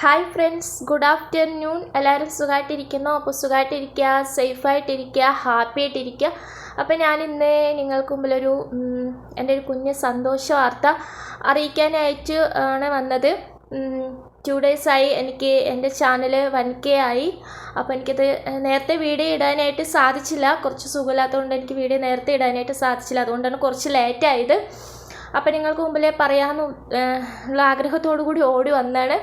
Hi friends good afternoon എല്ലാവരും സുഖമായിട്ടിരിക്കുന്നു അപ്പോൾ സുഖമായിട്ടിരിക്കുക സേഫായിട്ടിരിക്കുക ഹാപ്പി ആയിട്ടിരിക്കുക അപ്പോൾ ഞാനിന്ന് നിങ്ങൾക്ക് മുമ്പിലൊരു എന്റെ ഒരു കുഞ്ഞ് സന്തോഷ വാർത്ത അറിയിക്കാനായിട്ട് ആണ് വന്നത്. ടു ഡേയ്സായി എനിക്ക് എന്റെ ചാനൽ വൺ കെ ആയി. അപ്പോൾ എനിക്കത് നേരത്തെ വീഡിയോ ഇടാനായിട്ട് സാധിച്ചില്ല. കുറച്ച് സുഖമില്ലാത്തതുകൊണ്ട് എനിക്ക് വീഡിയോ നേരത്തെ ഇടാനായിട്ട് സാധിച്ചില്ല. അതുകൊണ്ടാണ് കുറച്ച് ലേറ്റായത് അപ്പോൾ നിങ്ങൾക്ക് മുമ്പിൽ പറയാമെന്ന് ഉള്ള ആഗ്രഹത്തോടു കൂടി ഓടി വന്നാണ്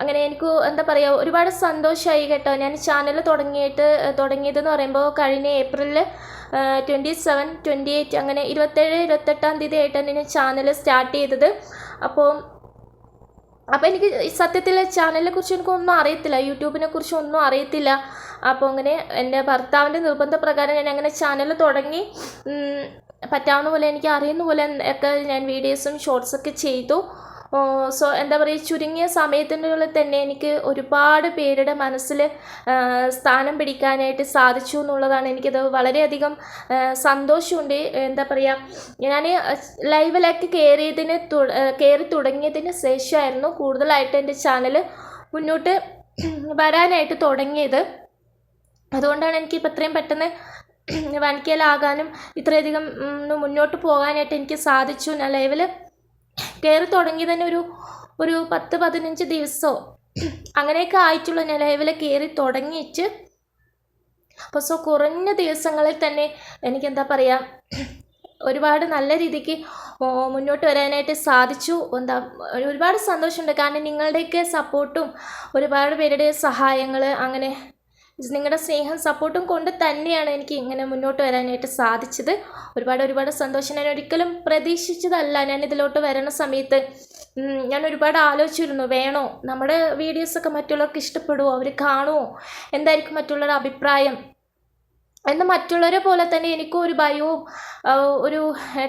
അങ്ങനെ എനിക്ക് എന്താ പറയുക ഒരുപാട് സന്തോഷമായി കേട്ടോ. ഞാൻ ചാനൽ തുടങ്ങിയിട്ട് തുടങ്ങിയതെന്ന് പറയുമ്പോൾ കഴിഞ്ഞ ഏപ്രിലിൽ ട്വന്റി സെവൻ ട്വന്റി എയ്റ്റ് അങ്ങനെ ഇരുപത്തേഴ് ഇരുപത്തെട്ടാം തീയതി ആയിട്ടാണ് ഞാൻ ചാനൽ സ്റ്റാർട്ട് ചെയ്തത്. അപ്പോൾ അപ്പോൾ എനിക്ക് സത്യത്തിൽ ചാനലിനെ കുറിച്ച് എനിക്കൊന്നും അറിയത്തില്ല യൂട്യൂബിനെ കുറിച്ച് ഒന്നും അറിയത്തില്ല. അപ്പോൾ അങ്ങനെ എന്റെ ഭർത്താവിന്റെ നിർബന്ധപ്രകാരം ഞാൻ അങ്ങനെ ചാനൽ തുടങ്ങി. പറ്റാവുന്ന പോലെ എനിക്ക് അറിയുന്ന പോലെ ഒക്കെ ഞാൻ വീഡിയോസും ഷോർട്സൊക്കെ ചെയ്തു. സോ എന്താ പറയുക ചുരുങ്ങിയ സമയത്തിനുള്ളിൽ തന്നെ എനിക്ക് ഒരുപാട് പേരുടെ മനസ്സിൽ സ്ഥാനം പിടിക്കാനായിട്ട് സാധിച്ചു എന്നുള്ളതാണ് എനിക്കത് വളരെയധികം സന്തോഷമുണ്ട്. എന്താ പറയുക ഞാൻ ലൈവിലേക്ക് കയറിയതിന് കയറി തുടങ്ങിയതിന് ശേഷമായിരുന്നു കൂടുതലായിട്ട് എന്റെ ചാനൽ മുന്നോട്ട് വരാനായിട്ട് തുടങ്ങിയത്. അതുകൊണ്ടാണ് എനിക്കിപ്പോൾ ഇത്രയും പെട്ടെന്ന് വൺ ഇത്രയധികം മുന്നോട്ട് പോകാനായിട്ട് എനിക്ക് സാധിച്ചു. ഞാൻ ലൈവിൽ കയറി തുടങ്ങി തന്നെ ഒരു ഒരു പത്ത് പതിനഞ്ച് ദിവസമോ അങ്ങനെയൊക്കെ ആയിട്ടുള്ള നിലവിൽ ലൈവിൽ കയറി തുടങ്ങിയിട്ട് അപ്പോൾ സോ കുറഞ്ഞ ദിവസങ്ങളിൽ തന്നെ എനിക്കെന്താ പറയുക ഒരുപാട് നല്ല രീതിക്ക് മുന്നോട്ട് വരാനായിട്ട് സാധിച്ചു. എന്താ ഒരുപാട് സന്തോഷമുണ്ട്. കാരണം നിങ്ങളുടെയൊക്കെ സപ്പോർട്ടും ഒരുപാട് പേരുടെ സഹായങ്ങൾ അങ്ങനെ നിങ്ങളുടെ സ്നേഹം സപ്പോർട്ടും കൊണ്ട് തന്നെയാണ് എനിക്ക് ഇങ്ങനെ മുന്നോട്ട് വരാനായിട്ട് സാധിച്ചത്. ഒരുപാട് ഒരുപാട് സന്തോഷം. ഞാൻ ഒരിക്കലും പ്രതീക്ഷിച്ചതല്ല ഞാൻ ഇതിലോട്ട് വരണ സമയത്ത്. ഞാൻ ഒരുപാട് ആലോചിച്ചിരുന്നു വേണോ? നമ്മുടെ വീഡിയോസൊക്കെ മറ്റുള്ളവർക്ക് ഇഷ്ടപ്പെടുമോ അവർ കാണുമോ എന്തായിരിക്കും മറ്റുള്ളവരുടെ അഭിപ്രായം? എന്ന് മറ്റുള്ളവരെ പോലെ തന്നെ എനിക്കും ഒരു ഭയവും ഒരു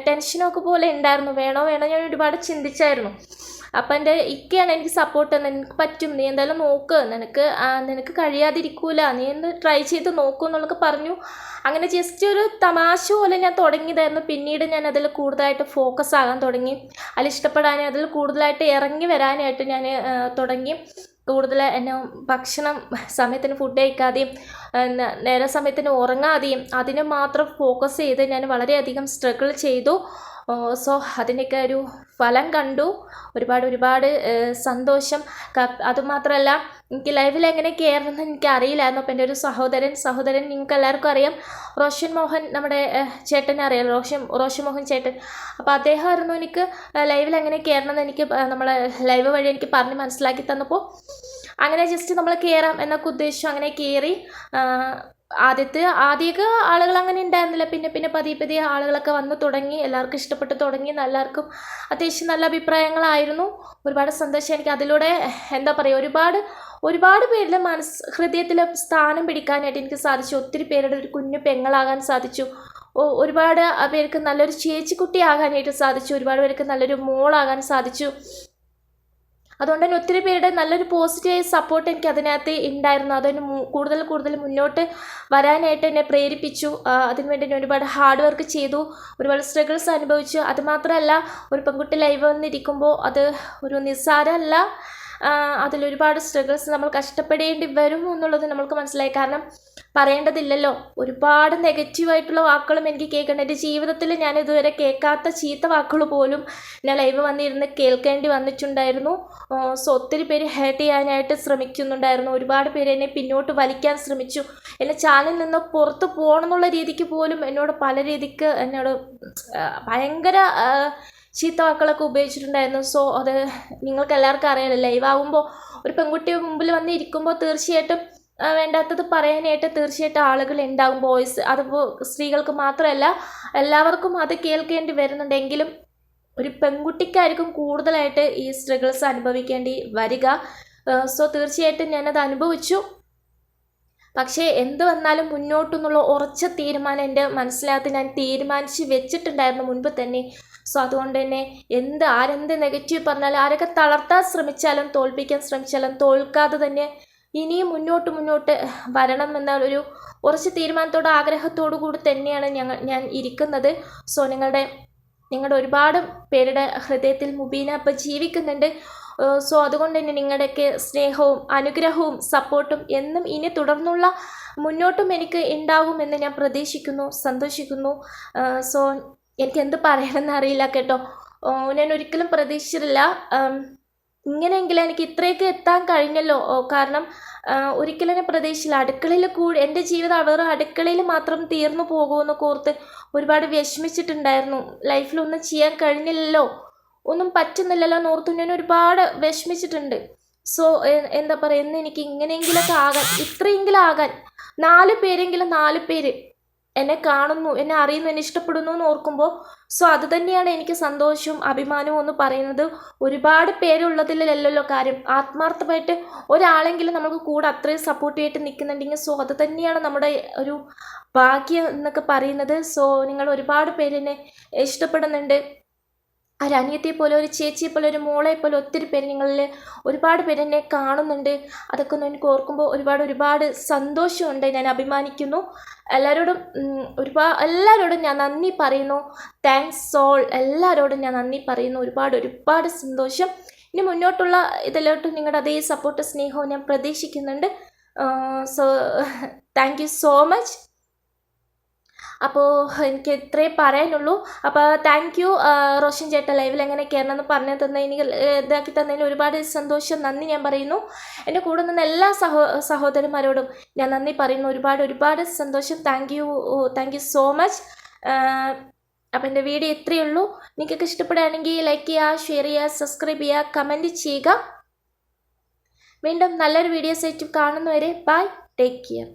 ടെൻഷനും ഒക്കെ പോലെ ഉണ്ടായിരുന്നു. വേണോ വേണോ ഞാൻ ഒരുപാട് ചിന്തിച്ചായിരുന്നു. അപ്പം എന്റെ ഇക്കയാണ് എനിക്ക് സപ്പോർട്ട് നിനക്ക് പറ്റും നീ എന്തായാലും നോക്ക്. നിനക്ക് നിനക്ക് കഴിയാതിരിക്കൂല. നീ ഒന്ന് ട്രൈ ചെയ്ത് നോക്കൂ എന്നുള്ളതൊക്കെ പറഞ്ഞു. അങ്ങനെ ജസ്റ്റ് ഒരു തമാശ പോലെ ഞാൻ തുടങ്ങിയതായിരുന്നു. പിന്നീട് ഞാൻ അതിൽ കൂടുതലായിട്ട് ഫോക്കസ് ആകാൻ തുടങ്ങി. അതിൽ ഇഷ്ടപ്പെടാനും അതിൽ കൂടുതലായിട്ട് ഇറങ്ങി വരാനായിട്ട് ഞാൻ തുടങ്ങി. കൂടുതൽ എന്നെ ഭക്ഷണം സമയത്തിന് ഫുഡ് കഴിക്കാതെയും നേരെ സമയത്തിന് ഉറങ്ങാതെയും അതിനെ മാത്രം ഫോക്കസ് ചെയ്ത് ഞാൻ വളരെയധികം സ്ട്രഗിൾ ചെയ്തു. സോ അതിന്റെയൊക്കെ ഒരു ഫലം കണ്ടു. ഒരുപാട് ഒരുപാട് സന്തോഷം. അതുമാത്രമല്ല എനിക്ക് ലൈവിൽ എങ്ങനെ കയറണമെന്ന് എനിക്ക് അറിയില്ലായിരുന്നു. അപ്പോൾ എന്റെ ഒരു സഹോദരൻ സഹോദരൻ നിങ്ങൾക്ക് എല്ലാവർക്കും അറിയാം. റോഷൻ മോഹൻ നമ്മുടെ ചേട്ടനെ അറിയാം. റോഷൻ റോഷൻ മോഹൻ ചേട്ടൻ. അപ്പോൾ അദ്ദേഹമായിരുന്നു എനിക്ക് ലൈവിൽ എങ്ങനെ കയറണമെന്ന് എനിക്ക് നമ്മളെ ലൈവ് വഴി എനിക്ക് പറഞ്ഞ് മനസ്സിലാക്കി തന്നപ്പോൾ അങ്ങനെ ജസ്റ്റ് നമ്മൾ കയറാം എന്നൊക്കെ ഉദ്ദേശിച്ചു. അങ്ങനെ കയറി ആദ്യത്തെ ആദ്യമൊക്കെ ആളുകൾ അങ്ങനെ ഉണ്ടായിരുന്നില്ല. പിന്നെ പിന്നെ പതിയെ പതിയെ ആളുകളൊക്കെ വന്ന് തുടങ്ങി. എല്ലാവർക്കും ഇഷ്ടപ്പെട്ട് തുടങ്ങി. എല്ലാവർക്കും അത്യാവശ്യം നല്ല അഭിപ്രായങ്ങളായിരുന്നു. ഒരുപാട് സന്തോഷം. എനിക്ക് അതിലൂടെ എന്താ പറയുക ഒരുപാട് ഒരുപാട് പേരുടെ മനസ്സ് ഹൃദയത്തിൽ സ്ഥാനം പിടിക്കാനായിട്ട് എനിക്ക് സാധിച്ചു. ഒത്തിരി പേരുടെ ഒരു കുഞ്ഞു പെങ്ങളാകാൻ സാധിച്ചു. ഒരുപാട് പേർക്ക് നല്ലൊരു ചേച്ചിക്കുട്ടിയാകാനായിട്ട് സാധിച്ചു. ഒരുപാട് പേർക്ക് നല്ലൊരു മോളാകാൻ സാധിച്ചു. അതുകൊണ്ട് തന്നെ ഒത്തിരി പേരുടെ നല്ലൊരു പോസിറ്റീവ് സപ്പോർട്ട് എനിക്ക് അതിനകത്ത് ഉണ്ടായിരുന്നു അതെന്നെ കൂടുതൽ കൂടുതൽ മുന്നോട്ട് വരാനായിട്ട് എന്നെ പ്രേരിപ്പിച്ചു. അതിനുവേണ്ടി ഞാൻ ഒരുപാട് ഹാർഡ് വർക്ക് ചെയ്തു. ഒരുപാട് സ്ട്രഗിൾസ് അനുഭവിച്ചു. അതുമാത്രമല്ല ഒരു പെൺകുട്ടി ലൈവ് വന്നിരിക്കുമ്പോൾ അത് ഒരു നിസ്സാരമല്ല. അതിലൊരുപാട് സ്ട്രഗിൾസ് നമ്മൾ കഷ്ടപ്പെടേണ്ടി വരും എന്നുള്ളത് നമ്മൾക്ക് മനസ്സിലായി. കാരണം പറയേണ്ടതില്ലല്ലോ. ഒരുപാട് നെഗറ്റീവായിട്ടുള്ള വാക്കുകളും എനിക്ക് കേൾക്കേണ്ട. എന്റെ ജീവിതത്തിൽ ഞാൻ ഇതുവരെ കേൾക്കാത്ത ചീത്ത വാക്കുകൾ പോലും ഞാൻ ലൈവ് വന്നിരുന്ന് കേൾക്കേണ്ടി വന്നിട്ടുണ്ടായിരുന്നു. സോ ഒത്തിരി പേര് ഹേർട്ട് ചെയ്യാനായിട്ട് ശ്രമിക്കുന്നുണ്ടായിരുന്നു. ഒരുപാട് പേര് എന്നെ പിന്നോട്ട് വലിക്കാൻ ശ്രമിച്ചു. എന്നെ ചാനലിൽ നിന്ന് പുറത്ത് പോകണം എന്നുള്ള രീതിക്ക് പോലും എന്നോട് പല രീതിക്ക് എന്നോട് ഭയങ്കര ചീത്ത വാക്കുകളൊക്കെ ഉപയോഗിച്ചിട്ടുണ്ടായിരുന്നു. സോ അത് നിങ്ങൾക്ക് എല്ലാവർക്കും അറിയാലോ ലൈവ് ആകുമ്പോൾ ഒരു പെൺകുട്ടി മുമ്പിൽ വന്ന് ഇരിക്കുമ്പോൾ തീർച്ചയായിട്ടും വേണ്ടാത്തത് പറയാനായിട്ട് തീർച്ചയായിട്ടും ആളുകൾ ഉണ്ടാകും ബോയ്സ് അതിപ്പോൾ സ്ത്രീകൾക്ക് മാത്രമല്ല എല്ലാവർക്കും അത് കേൾക്കേണ്ടി വരുന്നുണ്ടെങ്കിലും ഒരു പെൺകുട്ടിക്കായിരിക്കും കൂടുതലായിട്ട് ഈ സ്ട്രഗിൾസ് അനുഭവിക്കേണ്ടി വരിക. സോ തീർച്ചയായിട്ടും ഞാനത് അനുഭവിച്ചു. പക്ഷേ എന്ത് വന്നാലും മുന്നോട്ടെന്നുള്ള ഉറച്ച തീരുമാനം എന്റെ മനസ്സിലാകത്ത് ഞാൻ തീരുമാനിച്ച് വെച്ചിട്ടുണ്ടായിരുന്നു മുൻപ് തന്നെ. സോ അതുകൊണ്ട് തന്നെ എന്ത് ആരെന്ത് നെഗറ്റീവ് പറഞ്ഞാലും ആരൊക്കെ തളർത്താൻ ശ്രമിച്ചാലും തോൽപ്പിക്കാൻ ശ്രമിച്ചാലും തോൽക്കാതെ തന്നെ ഇനിയും മുന്നോട്ട് മുന്നോട്ട് വരണം എന്ന ഒരു കുറച്ച് തീരുമാനത്തോട് ആഗ്രഹത്തോടു കൂടി തന്നെയാണ് ഞങ്ങൾ ഞാൻ ഇരിക്കുന്നത്. സോ നിങ്ങളുടെ നിങ്ങളുടെ ഒരുപാട് പേരുടെ ഹൃദയത്തിൽ മുബീന ഇപ്പോൾ ജീവിക്കുന്നുണ്ട്. സോ അതുകൊണ്ട് തന്നെ നിങ്ങളുടെയൊക്കെ സ്നേഹവും അനുഗ്രഹവും സപ്പോർട്ടും എന്നും ഇനി തുടർന്നുള്ള മുന്നോട്ടും എനിക്ക് ഉണ്ടാകുമെന്ന് ഞാൻ പ്രതീക്ഷിക്കുന്നു സന്തോഷിക്കുന്നു. സോ എനിക്ക് എന്ത് പറയണമെന്ന് അറിയില്ല കേട്ടോ. ഞാൻ ഒരിക്കലും പ്രതീക്ഷിച്ചിട്ടില്ല. ഇങ്ങനെയെങ്കിലും എനിക്ക് ഇത്രയൊക്കെ എത്താൻ കഴിഞ്ഞല്ലോ. കാരണം ഒരിക്കലും ഞാൻ പ്രതീക്ഷിച്ചില്ല. അടുക്കളയിൽ കൂടി എന്റെ ജീവിതം വെറും അടുക്കളയിൽ മാത്രം തീർന്നു പോകുമെന്ന് കോർത്ത് ഒരുപാട് വിഷമിച്ചിട്ടുണ്ടായിരുന്നു. ലൈഫിലൊന്നും ചെയ്യാൻ കഴിഞ്ഞില്ലല്ലോ. ഒന്നും പറ്റുന്നില്ലല്ലോ എന്ന് ഓർത്ത് ഞാൻ ഒരുപാട് വിഷമിച്ചിട്ടുണ്ട്. സോ എന്താ പറയുക ഇന്ന് എനിക്ക് ഇങ്ങനെയെങ്കിലൊക്കെ ആകാൻ ഇത്രയെങ്കിലും ആകാൻ. നാല് പേരെങ്കിലും നാല് പേര്. എന്നെ കാണുന്നു എന്നെ അറിയുന്നു എന്നെ ഇഷ്ടപ്പെടുന്നു എന്ന് ഓർക്കുമ്പോൾ സോ അത് തന്നെയാണ് എനിക്ക് സന്തോഷവും അഭിമാനവും എന്ന് പറയുന്നത്. ഒരുപാട് പേരുള്ളതിലല്ലല്ലോ കാര്യം. ആത്മാർത്ഥമായിട്ട് ഒരാളെങ്കിലും നമുക്ക് കൂടെ അത്രയും സപ്പോർട്ട് ചെയ്തിട്ട് നിൽക്കുന്നുണ്ടെങ്കിൽ സോ അത് തന്നെയാണ് നമ്മുടെ ഒരു ഭാഗ്യം എന്നൊക്കെ പറയുന്നത്. സോ നിങ്ങൾ ഒരുപാട് പേരെന്നെ ഇഷ്ടപ്പെടുന്നുണ്ട്. ഒരു അനിയത്തിയെ പോലെ ഒരു ചേച്ചിയെ പോലെ ഒരു മോളെ പോലെ ഒത്തിരി പേര് നിങ്ങളിൽ ഒരുപാട് പേര് എന്നെ കാണുന്നുണ്ട്. അതൊക്കെ ഒന്ന് എനിക്ക് ഓർക്കുമ്പോൾ ഒരുപാട് ഒരുപാട് സന്തോഷമുണ്ട്. ഞാൻ അഭിമാനിക്കുന്നു. എല്ലാവരോടും ഒരുപാട് എല്ലാവരോടും ഞാൻ നന്ദി പറയുന്നു. താങ്ക്സ് സോൾ എല്ലാവരോടും ഞാൻ നന്ദി പറയുന്നു. ഒരുപാട് ഒരുപാട് സന്തോഷം. ഇനി മുന്നോട്ടുള്ള ഇതിലോട്ട് നിങ്ങളുടെ അതേ സപ്പോർട്ട് സ്നേഹവും ഞാൻ പ്രതീക്ഷിക്കുന്നുണ്ട്. So thank you so much അപ്പോൾ എനിക്ക് ഇത്രേ പറയാനുള്ളൂ. അപ്പോൾ താങ്ക് യു റോഷൻ ചേട്ടൻ ലൈവിൽ എങ്ങനെ കയറണമെന്ന് പറഞ്ഞു തന്നതിന് ഇതാക്കി തന്നതിന് ഒരുപാട് സന്തോഷം. നന്ദി ഞാൻ പറയുന്നു. എന്റെ കൂടെ നിന്ന എല്ലാ സഹോ സഹോദരന്മാരോടും ഞാൻ നന്ദി പറയുന്നു. ഒരുപാട് ഒരുപാട് സന്തോഷം. Thank you thank you so much അപ്പോൾ എന്റെ വീഡിയോ ഇത്രയേ ഉള്ളൂ. നിങ്ങൾക്കൊക്കെ ഇഷ്ടപ്പെടുകയാണെങ്കിൽ ലൈക്ക് ചെയ്യുക ഷെയർ ചെയ്യുക സബ്സ്ക്രൈബ് ചെയ്യുക കമന്റ് ചെയ്യുക. വീണ്ടും നല്ലൊരു വീഡിയോസ് ആയിട്ട് കാണുന്നവരെ ബൈ ടേക്ക് കെയർ